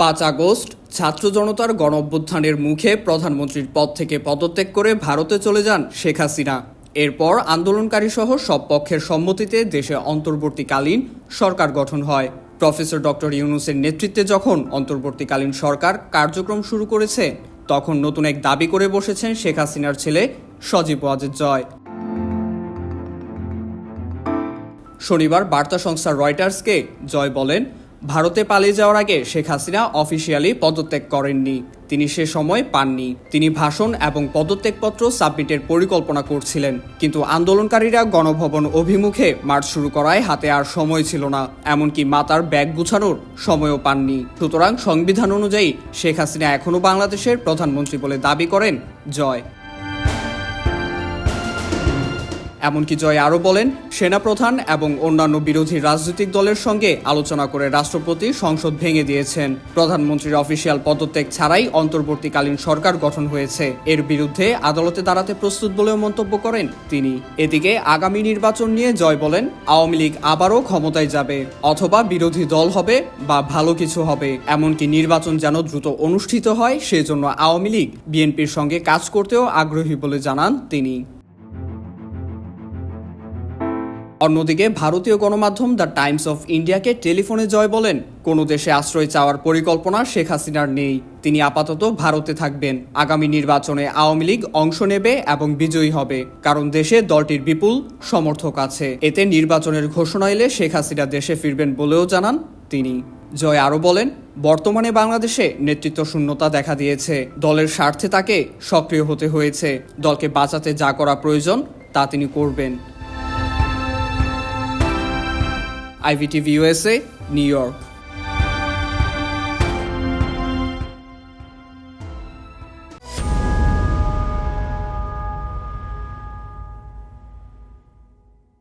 পাঁচ আগস্ট ছাত্র জনতার গণ মুখে প্রধানমন্ত্রীর পদ থেকে পদত্যাগ করে ভারতে চলে যান শেখ হাসিনা। এরপর আন্দোলনকারী সহ সব পক্ষের সম্মতিতে দেশে অন্তর্বর্তীকালীন সরকার গঠন হয়। প্রফেসর ডক্টর ইউনুসের নেতৃত্বে যখন অন্তর্বর্তীকালীন সরকার কার্যক্রম শুরু করেছে, তখন নতুন এক দাবি করে বসেছেন শেখ হাসিনার ছেলে সজীব ওয়াজেদ জয়। শনিবার বার্তা সংস্থা রয়টার্সকে জয় বলেন ভারতে পালিয়ে যাওয়ার আগে শেখ হাসিনা অফিসিয়ালি পদত্যাগ করেননি। তিনি সে সময় পাননি। তিনি ভাষণ এবং পদত্যাগপত্র সাবমিটের পরিকল্পনা করছিলেন। কিন্তু আন্দোলনকারীরা গণভবন অভিমুখে মার্চ শুরু করায় হাতে আর সময় ছিল না। এমনকি মাতার ব্যাগ গুছানোর সময়ও পাননি। সুতরাং সংবিধান অনুযায়ী শেখ হাসিনা এখনও বাংলাদেশের প্রধানমন্ত্রী বলে দাবি করেন জয়। এমনকি জয় আরও বলেন, সেনাপ্রধান এবং অন্যান্য বিরোধী রাজনৈতিক দলের সঙ্গে আলোচনা করে রাষ্ট্রপতি সংসদ ভেঙে দিয়েছেন। প্রধানমন্ত্রীর অফিসিয়াল পদত্যাগ ছাড়াই অন্তর্বর্তীকালীন সরকার গঠন হয়েছে। এর বিরুদ্ধে আদালতে দাঁড়াতে প্রস্তুত বলেও মন্তব্য করেন তিনি। এদিকে আগামী নির্বাচন নিয়ে জয় বলেন, আওয়ামী লীগ আবারও ক্ষমতায় যাবে, অথবা বিরোধী দল হবে বা ভালো কিছু হবে। এমনকি নির্বাচন যেন দ্রুত অনুষ্ঠিত হয়, সেজন্য আওয়ামী লীগ বিএনপির সঙ্গে কাজ করতেও আগ্রহী বলে জানান তিনি। অন্যদিকে, ভারতীয় গণমাধ্যম দ্য টাইমস অফ ইন্ডিয়াকে টেলিফোনে জয় বলেন, কোনো দেশে আশ্রয় চাওয়ার পরিকল্পনা শেখ হাসিনার নেই। তিনি আপাতত ভারতে থাকবেন। আগামী নির্বাচনে আওয়ামী লীগ অংশ নেবে এবং বিজয়ী হবে। কারণ দেশে দলটির বিপুল সমর্থক আছে। এতে নির্বাচনের ঘোষণা এলে শেখ হাসিনা দেশে ফিরবেন বলেও জানান তিনি। জয় আরও বলেন, বর্তমানে বাংলাদেশে নেতৃত্ব শূন্যতা দেখা দিয়েছে। দলের স্বার্থে তাকে সক্রিয় হতে হয়েছে। দলকে বাঁচাতে যা করা প্রয়োজন, তা তিনি করবেন। IVTV USA, New York.